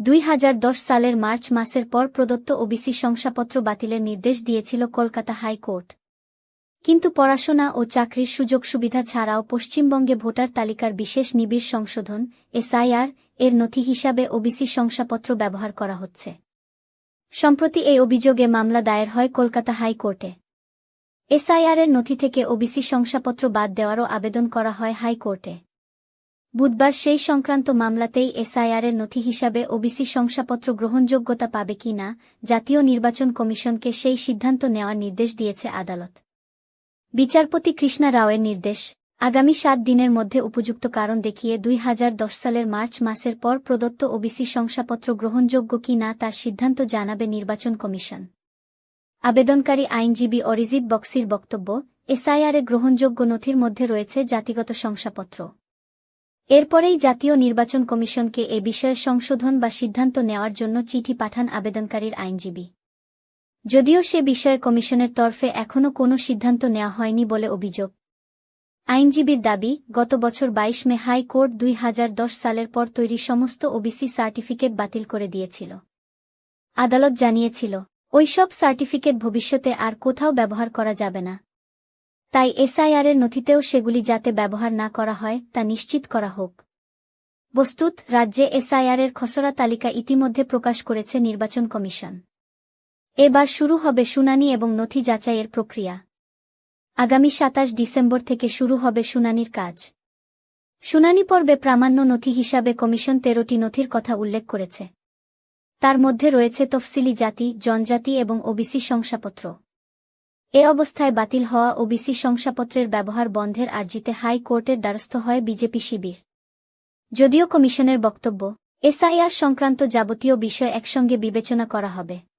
দুই হাজার দশ সালের মার্চ মাসের পর প্রদত্ত ওবিসি শংসাপত্র বাতিলের নির্দেশ দিয়েছিল কলকাতা হাইকোর্ট। কিন্তু পড়াশোনা ও চাকরির সুযোগ সুবিধা ছাড়াও পশ্চিমবঙ্গে ভোটার তালিকার বিশেষ নিবিড় সংশোধন, এসআইআর, এর নথি হিসাবে ওবিসি শংসাপত্র ব্যবহার করা হচ্ছে। সম্প্রতি এই অভিযোগে মামলা দায়ের হয় কলকাতা হাইকোর্টে। এসআইআরের নথি থেকে ওবিসি শংসাপত্র বাদ দেওয়ারও আবেদন করা হয় হাইকোর্টে। বুধবার সেই সংক্রান্ত মামলাতেই এসআইআরের নথি হিসাবে ওবিসি শংসাপত্র গ্রহণযোগ্যতা পাবে কি না, জাতীয় নির্বাচন কমিশনকে সেই সিদ্ধান্ত নেওয়ার নির্দেশ দিয়েছে আদালত। বিচারপতি কৃষ্ণা রাওয়ের নির্দেশ, আগামী সাত দিনের মধ্যে উপযুক্ত কারণ দেখিয়ে দুই হাজার দশ সালের মার্চ মাসের পর প্রদত্ত ওবিসি শংসাপত্র গ্রহণযোগ্য কি না তার সিদ্ধান্ত জানাবে নির্বাচন কমিশন। আবেদনকারী আইনজীবী অরিজিৎ বক্সির বক্তব্য, এসআইআরে গ্রহণযোগ্য নথির মধ্যে রয়েছে জাতিগত শংসাপত্র। এরপরেই জাতীয় নির্বাচন কমিশনকে এ বিষয়ে সংশোধন বা সিদ্ধান্ত নেওয়ার জন্য চিঠি পাঠান আবেদনকারীর আইনজীবী। যদিও সে বিষয়ে কমিশনের তরফে এখনও কোনো সিদ্ধান্ত নেওয়া হয়নি বলে অভিযোগ। আইনজীবীর দাবি, গত বছর ২২ মে হাইকোর্ট দুই হাজার দশ সালের পর তৈরি সমস্ত ওবিসি সার্টিফিকেট বাতিল করে দিয়েছিল। আদালত জানিয়েছিল, ওইসব সার্টিফিকেট ভবিষ্যতে আর কোথাও ব্যবহার করা যাবে না। তাই এসআইআরের নথিতেও সেগুলি যাতে ব্যবহার না করা হয়, তা নিশ্চিত করা হোক। বস্তুত রাজ্যে এসআইআরের খসড়া তালিকা ইতিমধ্যে প্রকাশ করেছে নির্বাচন কমিশন। এবার শুরু হবে শুনানি এবং নথি যাচাইয়ের প্রক্রিয়া। আগামী সাতাশ ডিসেম্বর থেকে শুরু হবে শুনানির কাজ। শুনানি পর্বে প্রামাণ্য নথি হিসাবে কমিশন তেরোটি নথির কথা উল্লেখ করেছে। তার মধ্যে রয়েছে তফসিলি জাতি, জনজাতি এবং ওবিসি শংসাপত্র। এ অবস্থায় বাতিল হওয়া ওবিসি শংসাপত্রের ব্যবহার বন্ধের আর্জিতে হাইকোর্টের দ্বারস্থ হয় বিজেপি শিবির। যদিও কমিশনের বক্তব্য, এসআইআর সংক্রান্ত যাবতীয় বিষয় একসঙ্গে বিবেচনা করা হবে।